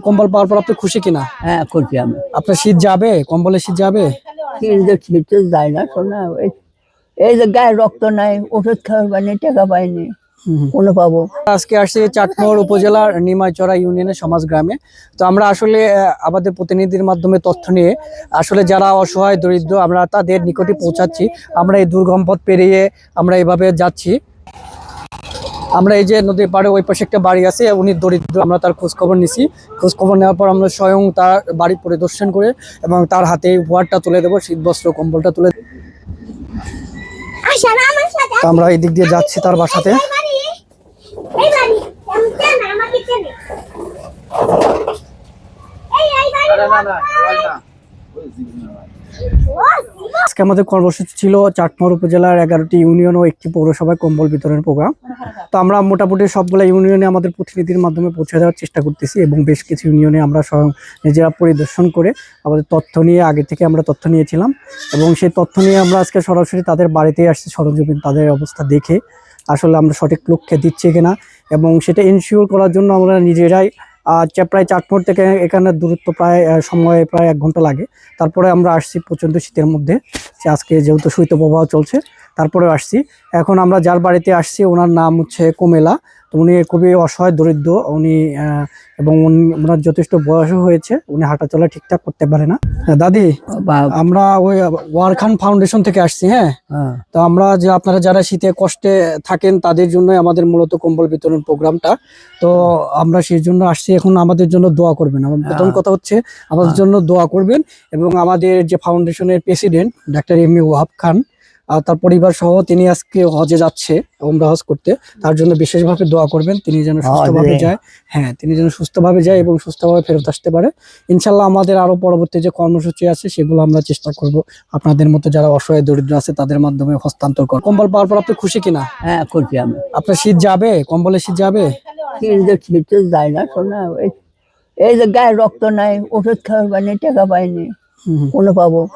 কম্বল পাওয়ার পর আপনি খুশি কিনা? হ্যাঁ করছি আমি। আপনার শীত যাবে? কম্বলের শীত যাবে? কিন্তু শীতে যায় না শোনা এই- এই যে গায়ে রক্ত নাই ওষুধ খাওয়ার পাইনি টাকা পাইনি কোনো পাবো। আজকে আসছি চাটমোহর উপজেলার নিমাইচড়া ইউনিয়নের সমাজ গ্রামে তো আমরা আসলে আমাদের প্রতিনিধির মাধ্যমে তথ্য নিয়ে আসলে যারা অসহায় দরিদ্র আমরা তাদের নিকটে পৌঁছাচ্ছি। আমরা এই দুর্গম পথ পেরিয়ে আমরা এভাবে যাচ্ছি। আমরা এই যে নদীর পাড়ে ওই পাশে একটা বাড়ি আছে উনি দরিদ্র আমরা তার খোঁজ খবর নিছি। খোঁজ খবর নেওয়ার পর আমরা স্বয়ং তার বাড়ি পরিদর্শন করে এবং তার হাতে উপহারটা তুলে দেবো শীত বস্ত্র কম্বলটা তুলে আমরা এই দিক দিয়ে যাচ্ছি তার বাসাতে। এই বাড়ি এই বাড়ি আমি চেনে আমাকে চেনে এই এই বাড়ি না না না। আজকে আমাদের কর্মসূচি ছিল চাটমোহর উপজেলার এগারোটি ইউনিয়ন ও একটি পৌরসভায় কম্বল বিতরণের প্রোগ্রাম। তো আমরা মোটামুটি সবগুলো ইউনিয়নে আমাদের প্রতিনিধির মাধ্যমে পৌঁছে দেওয়ার চেষ্টা করতেছি এবং বেশ কিছু ইউনিয়নে আমরা স্বয়ং নিজেরা পরিদর্শন করে আমাদের তথ্য নিয়ে আগে থেকে আমরা তথ্য নিয়েছিলাম এবং সেই তথ্য নিয়ে আমরা আজকে সরাসরি তাদের বাড়িতেই আসছি সরজমিন তাদের অবস্থা দেখে। আসলে আমরা সঠিক লক্ষ্যে দিচ্ছি কিনা এবং সেটা ইনশিওর করার জন্য আমরা নিজেরাই চা- প্রায় চাটমোহর থেকে এখানে দূরত্ব প্রায় সময় প্রায় এক ঘণ্টা লাগে। তারপরে আমরা আসছি প্রচণ্ড শীতের মধ্যে। আজকে যেহেতু শৈত্যপ্রবাহ চলছে তারপরে আসছি। এখন আমরা যার বাড়িতে আসছি, ওনার নাম হচ্ছে কোমেলা। উনি খুবই অসহায় দরিদ্র উনি এবং ওনার যথেষ্ট বয়সও হয়েছে উনি হাঁটাচলা ঠিকঠাক করতে পারে না। হ্যাঁ, দাদি আমরা ওই ওয়ারখান ফাউন্ডেশন থেকে আসছি হ্যাঁ? হ্যাঁ, তো আমরা যে আপনারা যারা শীতে কষ্টে থাকেন তাদের জন্যই আমাদের মূলত কম্বল বিতরণ প্রোগ্রামটা। তো আমরা সেই জন্য আসছি এখন আমাদের জন্য দোয়া করবেন। আমার প্রথম হ্যাঁ। কথা হচ্ছে আমাদের জন্য দোয়া করবেন এবং আমাদের যে ফাউন্ডেশনের president doctor M U Wahab Khan আর তার পরিবার সহ তিনি আজকে হজে যাচ্ছে ওমরা হজ করতে। তার জন্য বিশেষভাবে দোয়া করবেন তিনি যেন সুস্থভাবে। যায়। হ্যাঁ তিনি যেন সুস্থভাবে যায় এবং সুস্থভাবে ফেরত আসতে পারে। ইনশাল্লাহ আমাদের আরও পরবর্তী যে কর্মসূচি আছে সেগুলো আমরা চেষ্টা করব আপনাদের মতো যারা অসহায় দরিদ্র আছে তাদের মাধ্যমে হস্তান্তর কর কম্বল পাওয়ার পর আপনি খুশি কিনা? হ্যাঁ করছি আমি। আপনার শীত যাবে? কম্বলের শীত যাবে? শীতে যায় না শোনা এই- যে গায়ে রক্ত নাই ওষুধ খাওয়ার পাইনি টাকা পাইনি। কোনো পাবো।